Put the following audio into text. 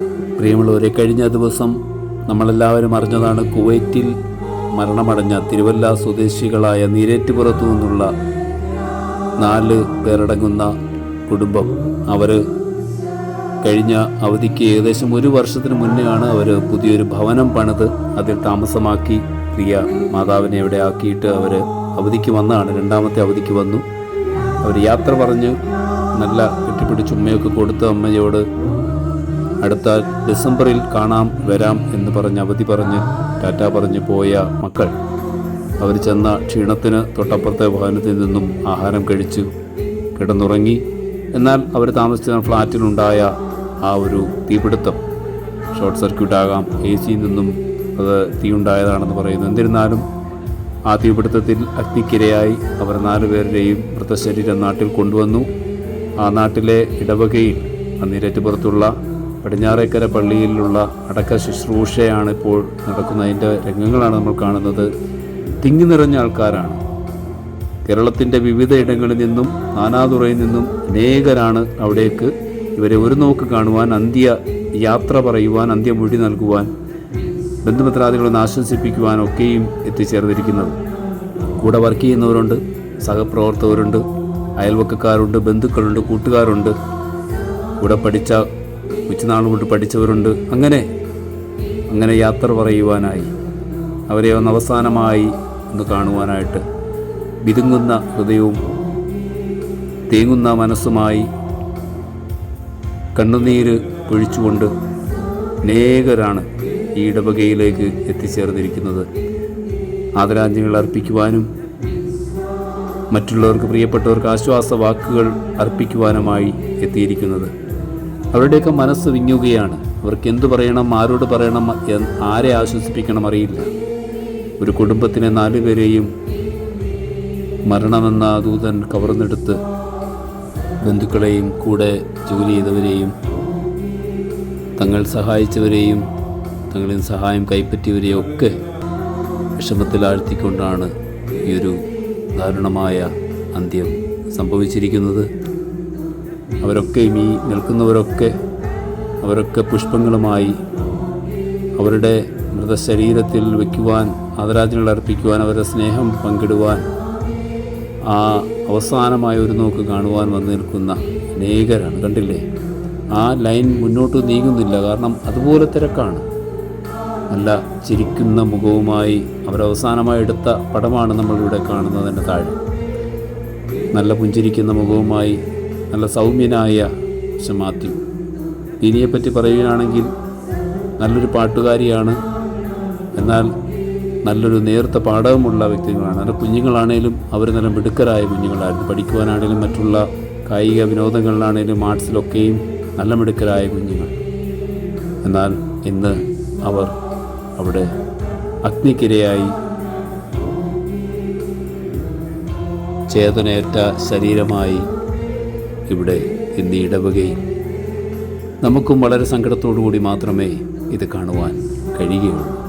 പ്രിയമുള്ളവരെ കഴിഞ്ഞ ദിവസം നമ്മളെല്ലാവരും അറിഞ്ഞതാണ് കുവൈറ്റിൽ മരണമടഞ്ഞ തിരുവല്ല സ്വദേശികളായ നീരേറ്റുപുറത്തു നിന്നുള്ള നാല് പേരടങ്ങുന്ന കുടുംബം. അവർ കഴിഞ്ഞ അവധിക്ക് ഏകദേശം ഒരു വർഷത്തിന് മുന്നെയാണ് അവർ പുതിയൊരു ഭവനം പണിത് അതിൽ താമസമാക്കി പ്രിയ മാതാവിനെ ഇവിടെ ആക്കിയിട്ട് അവർ അവധിക്ക് വന്നതാണ് രണ്ടാമത്തെ അവധിക്ക് വന്നു. അവർ യാത്ര പറഞ്ഞ് നല്ല കെട്ടിപ്പിടിച്ച് ഉമ്മയൊക്കെ കൊടുത്ത് അമ്മയോട് അടുത്ത ഡിസംബറിൽ കാണാം വരാം എന്ന് പറഞ്ഞ് അവധി പറഞ്ഞ് ടാറ്റ പറഞ്ഞ് പോയ മക്കൾ. അവർ ചെന്ന ക്ഷീണത്തിന് തൊട്ടപ്പുറത്തെ വാഹനത്തിൽ നിന്നും ആഹാരം കഴിച്ചു കിടന്നുറങ്ങി. എന്നാൽ അവർ താമസിച്ച ഫ്ലാറ്റിലുണ്ടായ ആ ഒരു തീപിടുത്തം. ഷോർട്ട് സർക്യൂട്ട് ആകാം എ സിയിൽ നിന്നും അത് തീ ഉണ്ടായതാണെന്ന് പറയുന്നു. എന്നിരുന്നാലും ആ തീപിടുത്തത്തിൽ അഗ്നിക്കിരയായി അവർ നാലുപേരുടെയും മൃതശരീരം നാട്ടിൽ കൊണ്ടുവന്നു. ആ നാട്ടിലെ ഇടവകയിൽ അന്നീരറ്റുപുറത്തുള്ള പടിഞ്ഞാറേക്കര പള്ളിയിലുള്ള അടക്ക ശുശ്രൂഷയാണ് ഇപ്പോൾ നടക്കുന്നത് അതിന്റെ രംഗങ്ങളാണ് നമ്മൾ കാണുന്നത്. തിങ്ങി നിറഞ്ഞ ആൾക്കാരാണ്. കേരളത്തിന്റെ വിവിധ ഇടങ്ങളിൽ നിന്നും നാനാതുറയിൽ നിന്നും അനേകരാണ് അവിടേക്ക് ഇവരെ ഒരു നോക്ക് കാണുവാൻ അന്ത്യ യാത്ര പറയുവാൻ അന്ത്യമൊഴി നൽകുവാൻ ബന്ധുമിത്രാദികളൊന്ന് ആശ്വസിപ്പിക്കുവാൻ ഒക്കെയും എത്തിച്ചേർന്നിരിക്കുന്നത്. കൂടെ വർക്ക് ചെയ്യുന്നവരുണ്ട് സഹപ്രവർത്തകരുണ്ട് അയൽവക്കക്കാരുണ്ട് ബന്ധുക്കളുണ്ട് കൂട്ടുകാരുണ്ട്. കൂടെ പഠിച്ച ഉച്ചനാൾ കൊണ്ട് പഠിച്ചവരുണ്ട്. അങ്ങനെ അങ്ങനെ യാത്ര പറയുവാനായി. അവരെ ഒന്ന് അവസാനമായി ഒന്ന് കാണുവാനായിട്ട് വിതുങ്ങുന്ന ഹൃദയവും തേങ്ങുന്ന മനസ്സുമായി കണ്ണുനീര് പൊഴിച്ചുകൊണ്ട് അനേകരാണ് ഈ ഇടവകയിലേക്ക് എത്തിച്ചേർന്നിരിക്കുന്നത്. ആദരാഞ്ജലികൾ അർപ്പിക്കുവാനും മറ്റുള്ളവർക്ക് പ്രിയപ്പെട്ടവർക്ക് ആശ്വാസ വാക്കുകൾ അർപ്പിക്കുവാനുമായി എത്തിയിരിക്കുന്നത്. അവരുടെയൊക്കെ മനസ്സ് വിങ്ങുകയാണ്. അവർക്ക് എന്തു പറയണം ആരോട് പറയണം ആരെ ആശ്വസിപ്പിക്കണം അറിയില്ല. ഒരു കുടുംബത്തിനെ നാലുപേരെയും മരണമെന്ന ദൂതൻ കവർന്നെടുത്ത് ബന്ധുക്കളെയും കൂടെ ജോലി ചെയ്തവരെയും തങ്ങൾ സഹായിച്ചവരെയും തങ്ങളിൽ സഹായം കൈപ്പറ്റിയവരെയും ഒക്കെ വിഷമത്തിലാഴ്ത്തിക്കൊണ്ടാണ് ഈ ഒരു ദാരുണമായ അന്ത്യം സംഭവിച്ചിരിക്കുന്നത്. അവരൊക്കെയും ഈ നിൽക്കുന്നവരൊക്കെ അവരൊക്കെ പുഷ്പങ്ങളുമായി അവരുടെ മൃതശരീരത്തിൽ വയ്ക്കുവാൻ ആദരാജ്ഞകൾ അർപ്പിക്കുവാൻ അവരുടെ സ്നേഹം പങ്കിടുവാൻ ആ അവസാനമായ ഒരു നോക്ക് കാണുവാൻ വന്നു നിൽക്കുന്ന അനേകരാണ്. കണ്ടില്ലേ? ആ ലൈൻ മുന്നോട്ട് നീങ്ങുന്നില്ല. കാരണം അതുപോലെ തിരക്കാണ്. നല്ല ചിരിക്കുന്ന മുഖവുമായി അവരവസാനമായി എടുത്ത പടമാണ് നമ്മളിവിടെ കാണുന്നതിന്റെ താഴെ. നല്ല പുഞ്ചിരിക്കുന്ന മുഖവുമായി നല്ല സൗമ്യനായ മാത്യു ഇനിയെപ്പറ്റി പറയുകയാണെങ്കിൽ നല്ലൊരു പാട്ടുകാരിയാണ്. എന്നാൽ നല്ലൊരു നേർത്ത പാഠവുമുള്ള വ്യക്തികളാണ്. നല്ല കുഞ്ഞുങ്ങളാണേലും അവർ നല്ല മിടുക്കരായ കുഞ്ഞുങ്ങളായിരുന്നു പഠിക്കുവാനാണേലും മറ്റുള്ള കായിക വിനോദങ്ങളിലാണേലും ആർട്സിലൊക്കെയും നല്ല മിടുക്കരായ കുഞ്ഞുങ്ങൾ. എന്നാൽ ഇന്ന് അവർ അവിടെ അഗ്നിക്കിരയായി ചേതനയേറ്റ ശരീരമായി ഇവിടെ ഇന്ന് ഇടവകയിൽ നമുക്കും വളരെ സങ്കടത്തോടു കൂടി മാത്രമേ ഇത് കാണുവാൻ കഴിയുകയുള്ളൂ.